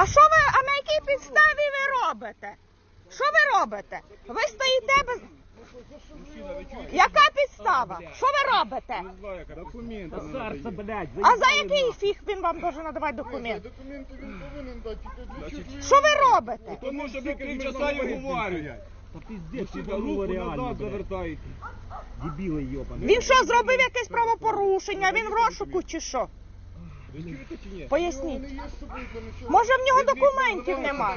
А що ви, а на якій підставі ви робите? Що ви робите? Ви стоїте без. Яка підстава? Що ви робите? Документи Царство, блядь, А за який фіг він вам може надавати документ? Документи він повинен дати? Що ви робите? Тому що ви три часа і говорять. Та руку ну назад завертаєте. Дебіли йобані. Він що, зробив якесь правопорушення? Він в розшуку чи що? Ви чуєте чи ні? Поясніть. Може в нього документів нема?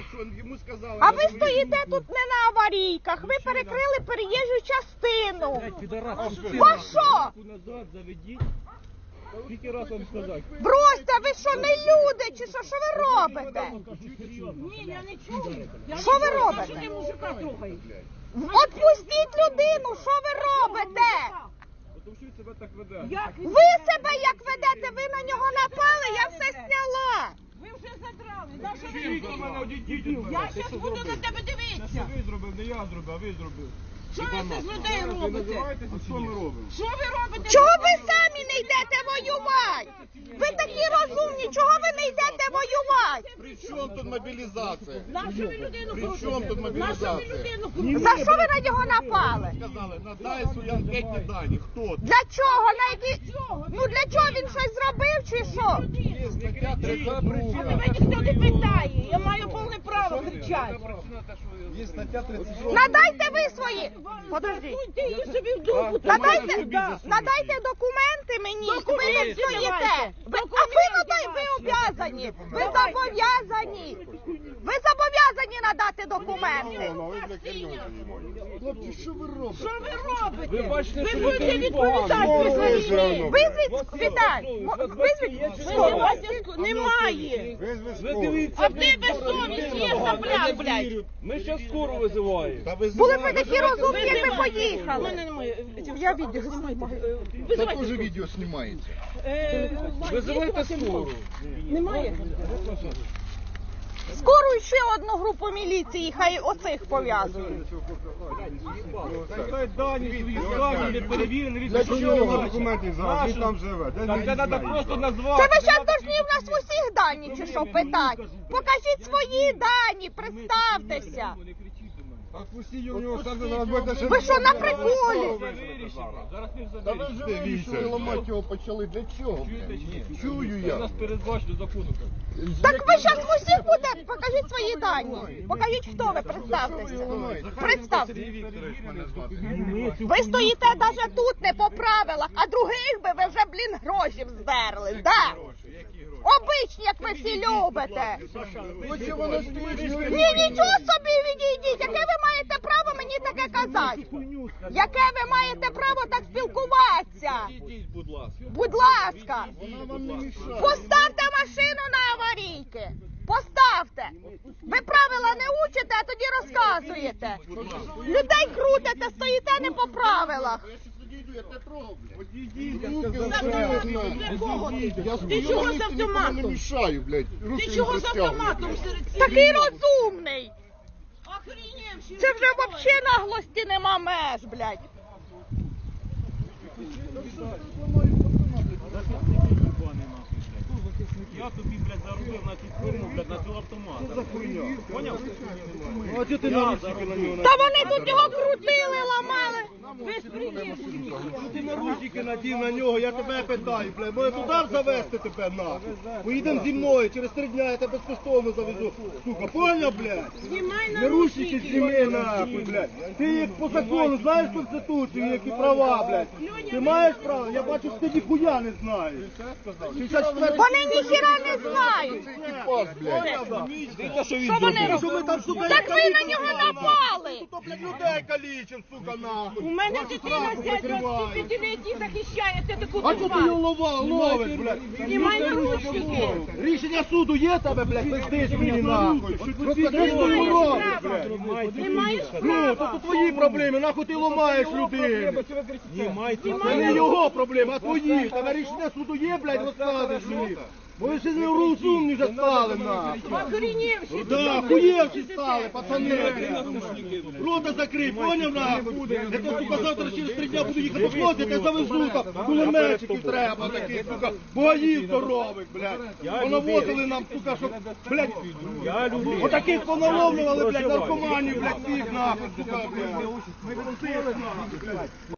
А ви стоїте тут не на аварійках, ви перекрили переїжджу частину. Во що? Бросьте, ви що не люди, чи що, що ви робите? Ні, я не чую. Що ви робите? Отпустіть людину, що ви робите? Тому що він себе так веде. Як він? Ви себе як ведете, ви на нього напали, я все зняла. Ви вже задрали. Ви до мене одійдіть від мене? Я зараз буду на тебе Це дивитися. ви зробив, не я зробив, а ви зробив. Що ви це з людей Ви робите? називаєтеся, що ми робимо? Що ви робите? Чого ви самі не йдете воювати? Ви такі розумні, чого ви не йдете воювати? При чому тут мобілізація? Нашу ви людину При чому тут крутите? що ви мобілізація? людину крутите? За що ви на нього напали? Сказали, надай свої анкетні дані. Хто ти? Для чого? На які... Ну для чого він щось зробив чи що? Стаття А 32. тебе ніхто не питає. Я маю повне право кричати. Є стаття 32. Надайте ви свої. Засуньте її собі в дупу. Надайте, надайте документи мені. Ви не стоїте. Ви, а ви надай, ви обязані. Ви зобов'язані. Ви зобов'язані надати документи. Хлопці, що ви робите? Що ви робите? Ви бачите, що ви будете відповідати мо- визвіть Ви скору. зв'язку Немає. А в тебе совість є, сопляк, блядь. Ми ще скоро визиваємо. Були б ви такі розумні, як ви поїхали. Я відео знімаю. Це теж відео знімається. Е, Визивайте скору. Немає? Скоро ще одну групу міліції, хай оцих пов'язують. Хай дані свої не перевірені, від чого не зараз? Він там живе. Це треба ви зараз должні в нас в усіх дані чи що питати? Покажіть свої дані, представтеся. Усі у нього зараз. Ви що, на приколі? Зараз все Та ви вже вирішили, ламати його почали. Для чого? Чую я. нас передбачено законом. Так ви зараз в усіх будете, покажіть свої дані. Покажіть, хто ви, представтеся. Представте. Вікторович мене звати. Ви стоїте навіть тут не по правилах, а других би ви вже, блін, гроші здерли. Да. Обичні, як ви всі любите. Ні, нічого собі відійдіть. Яке ви маєте право мені таке казати? Яке ви маєте право так спілкуватися? Ідіть, будь ласка. Будь ласка, Вона вам не мішає. поставте машину на аварійки. Поставте. Ви правила не учите, а тоді розказуєте. Людей крутите, стоїте не по правилах. Ти? Чого з не автоматом? мішаю, блядь. Ти чого з автоматом серед Такий розумний. Це вже взагалі наглості нема меж, блядь. Я тобі, блядь, заробив на фірму, блядь, на цю автомат. Поняв? Ну, Та вони тут його крутили. Ти наручники надів на нього, я тебе питаю, блядь, може туди завести тебе нахуй? Поїдемо зі мною, через три дня я тебе безкоштовно завезу. Сука, поняв, блядь? Знімай Наручники наручники. зніми нахуй, блядь. Ти як по закону знаєш Конституцію, які права, блядь. Ти маєш право? Я бачу, що ти ніхуя не знаєш. 64 Вони ніхіра не знають. Що вони. Що ми там, сука, Так ви на нього напали. Тут, блядь, людей калічим, сука, нахуй. У мене дитина сраку з дядька закривають. 25 таку А що ти його лова, ловиш, блядь? Знімай наручники. Рішення суду є тебе, блядь, пиздиш мені нахуй. Розкажи, що ти робиш, блядь. Не маєш Ну, то права. то твої проблеми, нахуй ти ломаєш людей. Це не його проблеми, а твої. Тебе рішення суду є, блядь, розказуєш мені. Ви ще не розумні вже стали, нахуй. Охренівші. Да, хуєвші стали, пацани. Рота закрий, поняв нахуй? Я то, сука, завтра через три дня буду їхати в хлопці, я завезу там, кулеметчиків треба таких, сука, боїв здорових, блядь. Понавозили нам, сука, щоб, блядь, Я люблю. отаких поналовлювали, блядь, наркоманів, блядь, всіх нахуй, сука, блядь. Всіх нахуй, блядь.